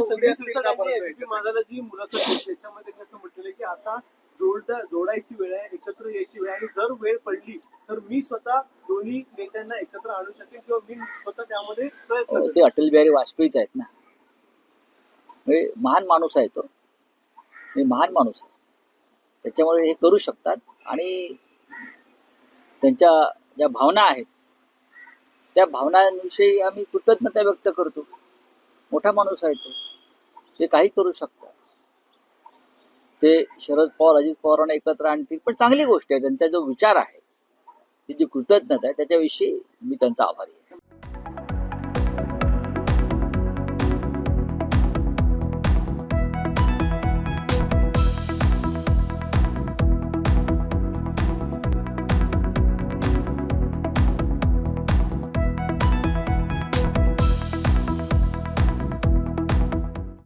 उघडी संजय असतील का परत शिरसाट यांनी याच्यासाठी? माझ्याला जी मुलाखत दिली त्याच्यामध्ये त्यांनी असं म्हटलेलं आहे की आता जोडदा जोडायची वेळ आहे एकत्र यायची वेळ आहे. आणि जर वेळ पडली तर मी स्वतः दोन्ही नेत्यांना एकत्र आणू शकेन किंवा मी स्वतः त्यामध्ये प्रयत्न करेन. ते अटल बिहारी वाजपेयीच आहेत ना. म्हणजे महान माणूस आहे तो. हे महान माणूस आहे. त्याच्यामुळे हे करू शकतात. आणि त्यांच्या ज्या भावना आहेत त्या भावनांविषयी आम्ही कृतज्ञता व्यक्त करतो. मोठा माणूस आहे तो. ते काही करू शकतात. ते शरद पवार अजित पवारांना एकत्र आणतील पण चांगली गोष्ट आहे. त्यांचा जो विचार आहे ती जी कृतज्ञता आहे त्याच्याविषयी मी त्यांचा आभारी आहे.